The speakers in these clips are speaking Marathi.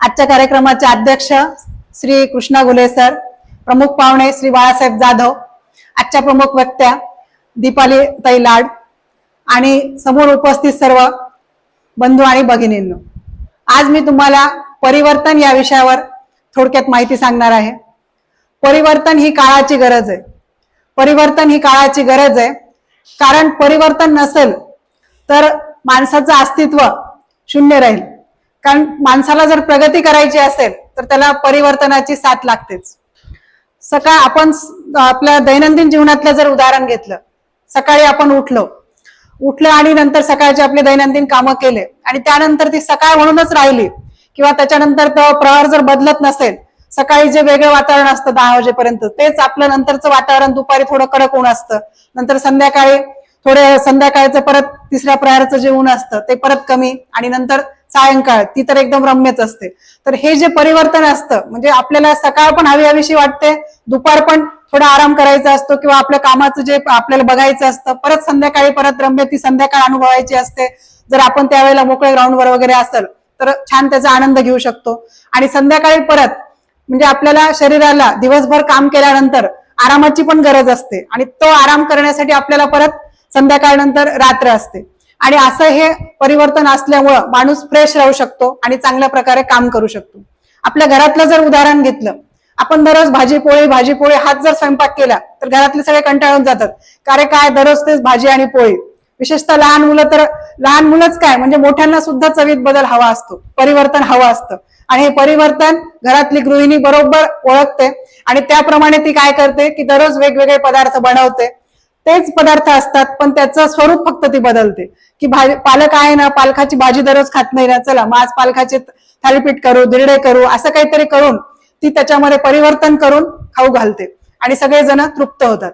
आजच्या कार्यक्रमाचे अध्यक्ष श्री कृष्णा गुले सर प्रमुख पाहुणे श्री बाळासाहेब जाधव आजच्या प्रमुख वक्त्या दीपाली ताई लाड आणि समोर उपस्थित सर्व बंधू आणि भगिनींनो. आज मी तुम्हाला परिवर्तन या विषयावर थोडक्यात माहिती सांगणार आहे. परिवर्तन ही काळाची गरज आहे. परिवर्तन ही काळाची गरज आहे. कारण परिवर्तन नसेल तर माणसाचं अस्तित्व शून्य राहील. कारण माणसाला जर प्रगती करायची असेल तर त्याला परिवर्तनाची साथ लागतेच. सकाळ आपण आपल्या दैनंदिन जीवनातलं जर उदाहरण घेतलं सकाळी आपण उठलो. उठलं आणि नंतर सकाळचे आपले दैनंदिन कामं केले. आणि त्यानंतर ती सकाळ म्हणूनच राहिली किंवा त्याच्यानंतर तो प्रहार जर बदलत नसेल सकाळी जे वेगळं वातावरण असतं दहा वाजेपर्यंत तेच आपलं नंतरचं वातावरण दुपारी थोडं कडक ऊन असतं. नंतर संध्याकाळी थोडं संध्याकाळचं परत तिसऱ्या प्रहारचं जे ऊन असतं ते परत कमी आणि नंतर सायंकाळ ती तर एकदम रम्यच असते. तर हे जे परिवर्तन असतं म्हणजे आपल्याला सकाळ पण हवी हवीशी वाटते दुपार पण थोडा आराम करायचा असतो किंवा आपल्या कामाचं जे आपल्याला बघायचं असतं परत संध्याकाळी परत रम्य ती संध्याकाळ अनुभवायची असते. जर आपण त्यावेळेला मोकळ्या ग्राउंडवर वगैरे असेल तर छान त्याचा आनंद घेऊ शकतो. आणि संध्याकाळी परत म्हणजे आपल्याला शरीराला दिवसभर काम केल्यानंतर आरामाची पण गरज असते आणि तो आराम करण्यासाठी आपल्याला परत संध्याकाळ नंतर रात्र असते. आणि असं हे परिवर्तन असल्यामुळं माणूस फ्रेश राहू शकतो आणि चांगल्या प्रकारे काम करू शकतो. आपल्या घरातलं जर उदाहरण घेतलं आपण दररोज भाजी पोळी भाजी पोळी हात जर स्वयंपाक केला तर घरातले सगळे कंटाळून जातात. कारण काय दररोज तेच भाजी आणि पोळी? विशेषतः लहान मुलं तर लहान मुलंच काय म्हणजे मोठ्यांना सुद्धा चवीत बदल हवा असतो परिवर्तन हवं असतं. आणि हे परिवर्तन घरातली गृहिणी बरोबर ओळखते आणि त्याप्रमाणे ती काय करते की दररोज वेगवेगळे पदार्थ बनवते तेच पदार्थ असतात पण त्याचं स्वरूप फक्त ती बदलते. की भाजी पालक आहे ना पालकाची भाजी दररोज खात नाही ना चला मग आज पालकाचे थालीपीठ करू दिरडे करू असं काहीतरी करून ती त्याच्यामध्ये परिवर्तन करून खाऊ घालते. आणि सगळेजण तृप्त होतात.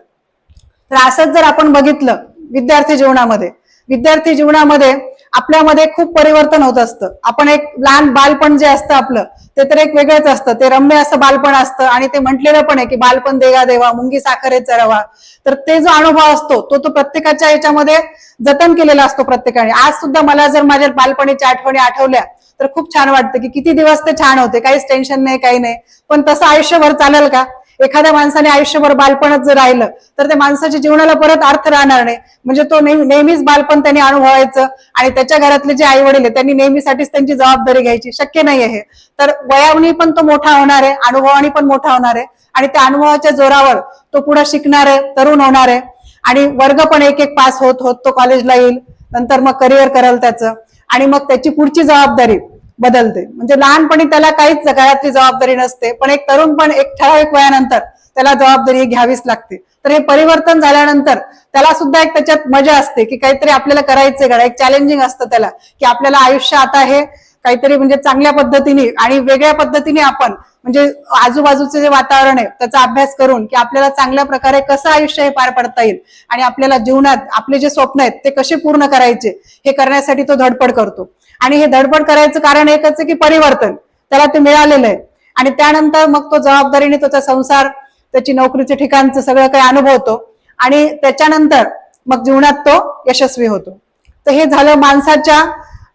तर असंच जर आपण बघितलं विद्यार्थी जीवनामध्ये विद्यार्थी जीवनामध्ये आपल्यामध्ये खूप परिवर्तन होत असतं. आपण एक लहान बालपण जे असतं आपलं ते तर एक वेगळंच असतं. ते रम्य असं बालपण असतं आणि ते म्हटलेलं पण आहे की बालपण देगा देवा मुंगी साखरेचा रवा तर ते जो अनुभव असतो तो तो प्रत्येकाच्या याच्यामध्ये जतन केलेला असतो प्रत्येकाने. आज सुद्धा मला जर माझ्या बालपणीच्या आठवणी आठवल्या तर खूप छान वाटतं की किती दिवस ते छान होते. काहीच टेन्शन नाही काही नाही. पण तसं आयुष्यभर चालेल का? एखाद्या माणसाने आयुष्यभर बालपणच जर राहिलं तर त्या माणसाच्या जीवनाला परत अर्थ राहणार नाही. म्हणजे तो नेहमीच बालपण त्यांनी अनुभवायचं आणि त्याच्या घरातले जे आई वडील त्यांनी नेहमीसाठीच त्यांची जबाबदारी घ्यायची. शक्य नाही आहे तर वयावनी पण तो मोठा होणार आहे अनुभवानी पण मोठा होणार आहे आणि त्या अनुभवाच्या जोरावर तो पुढे शिकणार आहे तरुण होणार आहे. आणि वर्ग पण एक एक पास होत होत तो कॉलेजला येईल. नंतर मग करिअर करेल त्याचं. आणि मग त्याची पुढची जबाबदारी. बदलते. म्हणजे लहानपणी त्याला काहीच घरातली जबाबदारी नसते पण एक तरुण पण एक ठराविक वयानंतर त्याला जबाबदारी घ्यावीच लागते. तर हे परिवर्तन झाल्यानंतर त्याला सुद्धा एक त्याच्यात मजा असते की काहीतरी आपल्याला करायचंय घडा एक चॅलेंजिंग असतं त्याला की आपल्याला आयुष्य आता हे काहीतरी म्हणजे चांगल्या पद्धतीने आणि वेगळ्या पद्धतीने आपण म्हणजे आजूबाजूचे जे वातावरण आहे त्याचा अभ्यास करून की आपल्याला चांगल्या प्रकारे कसं आयुष्य हे पार पडता येईल आणि आपल्याला जीवनात आपले जे स्वप्न आहेत ते कसे पूर्ण करायचे हे करण्यासाठी तो धडपड करतो. आणि हे धडपड करायचं कारण एकच आहे की परिवर्तन. त्याला ते मिळालेलं आहे. आणि त्यानंतर मग तो जबाबदारीने त्याचा संसार त्याची नोकरीचे ठिकाणचं सगळं काही अनुभवतो आणि त्याच्यानंतर मग जीवनात तो यशस्वी होतो. तर हे झालं माणसाच्या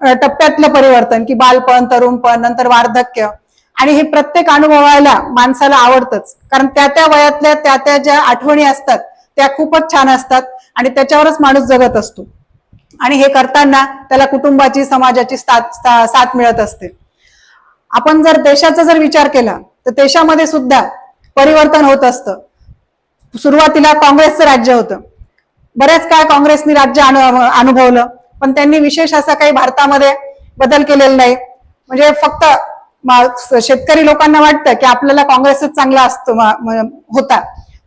टप्प्यातलं परिवर्तन की बालपण तरुणपण नंतर वार्धक्य. आणि हे प्रत्येक अनुभवायला माणसाला आवडतच. कारण त्या त्या वयातल्या त्या त्या ज्या आठवणी असतात त्या खूपच छान असतात आणि त्याच्यावरच माणूस जगत असतो. आणि हे करताना त्याला कुटुंबाची समाजाची साथ साथ मिळत असते. आपण जर देशाचा जर विचार केला तर देशामध्ये सुद्धा परिवर्तन होत असतं. सुरुवातीला काँग्रेसचं राज्य होतं. बऱ्याच काळ काँग्रेसनी राज्य अनु- अनुभवलं. पण त्यांनी विशेष असा काही भारतामध्ये बदल केलेला नाही. म्हणजे फक्त शेतकरी लोकांना वाटतं की आपल्याला काँग्रेसच चांगला असतो होता.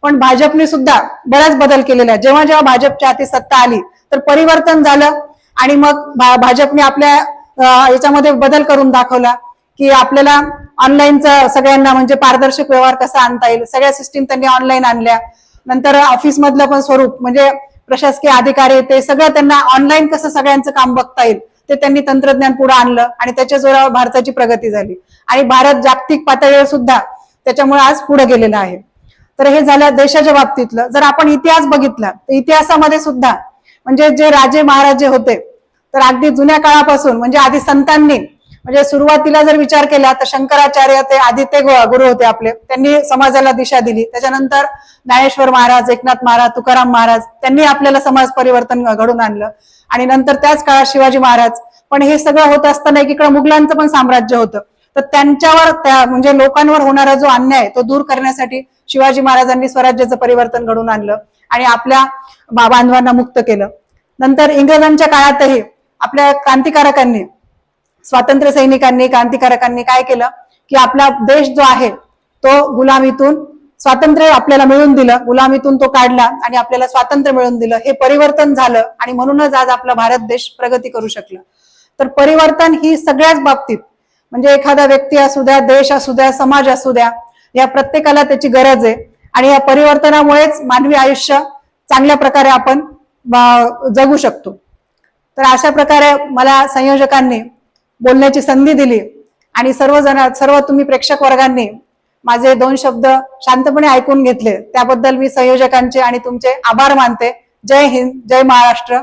पण भाजपने सुद्धा बराच बदल केलेला आहे. जेव्हा जेव्हा भाजपच्या हाती सत्ता आली तर परिवर्तन झालं आणि मग भाजपने आपल्या याच्यामध्ये बदल करून दाखवला की आपल्याला ऑनलाईनचा सगळ्यांना म्हणजे पारदर्शक व्यवहार कसा आणता येईल? सगळ्या सिस्टीम त्यांनी ऑनलाईन आणल्या. नंतर ऑफिस मधलं पण स्वरूप म्हणजे प्रशासकीय अधिकारी ते सगळं त्यांना ऑनलाईन कसं सगळ्यांचं काम बघता येईल ते त्यांनी तंत्रज्ञान पुढे आणलं आणि त्याच्या जोरावर भारताची प्रगती झाली. आणि भारत जागतिक पातळीवर सुद्धा त्याच्यामुळे आज पुढे गेलेला आहे. तर हे झालं देशाच्या बाबतीतलं. जर आपण इतिहास बघितला तर इतिहासामध्ये सुद्धा म्हणजे जे राजे महाराजे होते तर अगदी जुन्या काळापासून म्हणजे आधी संतांनी म्हणजे सुरुवातीला जर विचार केला तर शंकराचार्य ते आदित्य गुरु होते आपले. त्यांनी समाजाला दिशा दिली. त्याच्यानंतर ज्ञानेश्वर महाराज एकनाथ महाराज तुकाराम महाराज त्यांनी आपल्याला समाज परिवर्तन घडून आणलं. आणि नंतर त्याच काळात शिवाजी महाराज. पण हे सगळं होत असताना एकीकडे मुघलांचं पण साम्राज्य होतं. तर त्यांच्यावर त्या म्हणजे लोकांवर होणारा जो अन्याय तो दूर करण्यासाठी शिवाजी महाराजांनी स्वराज्याचं परिवर्तन घडून आणलं आणि आपल्या बांधवांना मुक्त केलं. नंतर इंग्रजांच्या काळातही आपल्या क्रांतिकारकांनी स्वातंत्र्य सैनिकांनी क्रांतिकारकांनी काय केलं? की आपला देश जो आहे तो गुलामीतून स्वातंत्र्य आपल्याला मिळून दिलं. गुलामीतून तो काढला आणि आपल्याला स्वातंत्र्य मिळून दिलं. हे परिवर्तन झालं आणि म्हणूनच आज आपला भारत देश प्रगती करू शकला. तर परिवर्तन ही सगळ्याच बाबतीत म्हणजे एखादा व्यक्ती असू द्या देश असू द्या समाज असू द्या या प्रत्येकाला त्याची गरज आहे. आणि या परिवर्तनामुळेच मानवी आयुष्य चांगल्या प्रकारे आपण जगू शकतो. तर अशा प्रकारे मला संयोजकांनी बोलण्याची संधी दिली. आणि सर्वजण सर्व तुम्ही प्रेक्षक वर्गांनी माझे दोन शब्द शांतपणे ऐकून घेतले. त्याबद्दल मी संयोजकांचे आणि तुमचे आभार मानते. जय हिंद जय महाराष्ट्र.